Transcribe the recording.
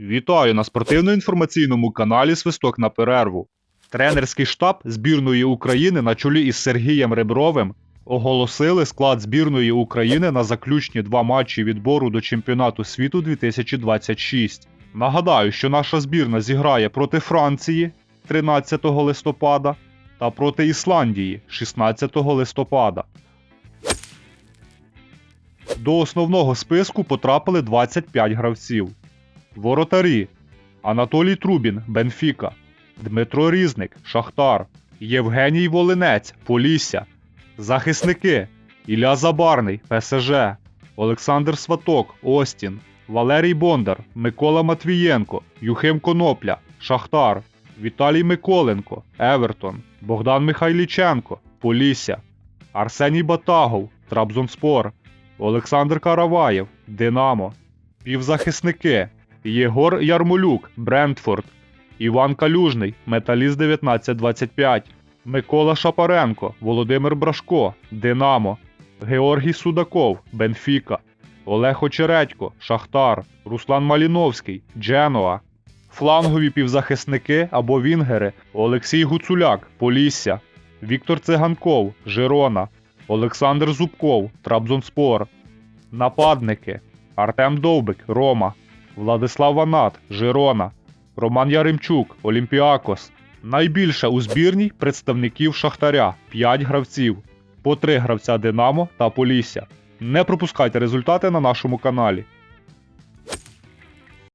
Вітаю на спортивно-інформаційному каналі Свисток на перерву. Тренерський штаб збірної України на чолі із Сергієм Ребровим оголосили склад збірної України на заключні два матчі відбору до чемпіонату світу 2026. Нагадаю, що наша збірна зіграє проти Франції 13 листопада та проти Ісландії 16 листопада. До основного списку потрапили 25 гравців. Воротарі. Анатолій Трубін Бенфіка, Дмитро Різник Шахтар, Євгеній Волинець Полісся, Захисники. Ілля Забарний ПСЖ, Олександр Сваток Остін, Валерій Бондар, Микола Матвієнко, Юхим Конопля, Шахтар, Віталій Миколенко, Евертон, Богдан Михайліченко, Полісся, Арсеній Батагов, Трабзонспор, Олександр Караваєв, Динамо, Півзахисники Єгор Ярмолюк, Брентфорд, Іван Калюжний, Металіст 1925, Микола Шапаренко, Володимир Брашко, Динамо, Георгій Судаков, Бенфіка, Олег Очередько, Шахтар, Руслан Маліновський, Дженуа, флангові півзахисники або вінгери Олексій Гуцуляк, Полісся, Віктор Циганков, Жирона, Олександр Зубков, Трабзонспор, Нападники Артем Довбик, Рома, Владислав Ванат, Жирона, Роман Яремчук, Олімпіакос. Найбільше у збірній представників Шахтаря 5 гравців, по 3 гравця Динамо та Полісся. Не пропускайте результати на нашому каналі.